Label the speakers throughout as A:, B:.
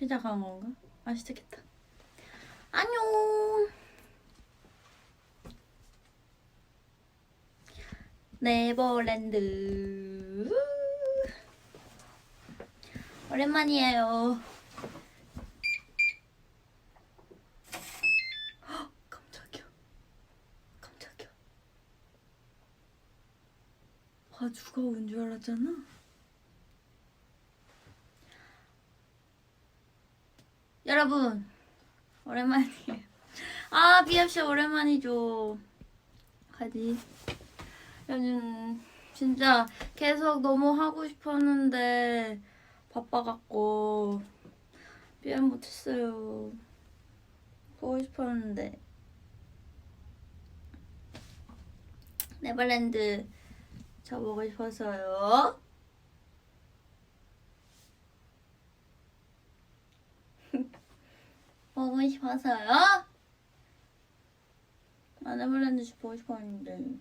A: 시작한 건가? 아 시작했다. 안녕. 네버랜드. 오랜만이에요. 헉, 깜짝이야. 깜짝이야. 아 누가 온 줄 알았잖아. 여러분 오랜만이에요. 아 BFC 오랜만이죠. 가지. 요즘 진짜 계속 너무 하고 싶었는데 바빠갖고 BM 못했어요. 보고 싶었는데 네버랜드 저 보고 싶어서요. 보고 싶어서요? 아, 네버랜드 보고 싶었는데.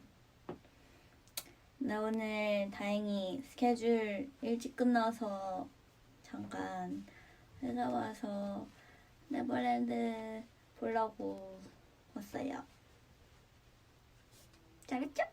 A: 나 오늘 다행히 스케줄 일찍 끝나서 잠깐 회사 와서 네버랜드 보려고 왔어요. 잘했죠?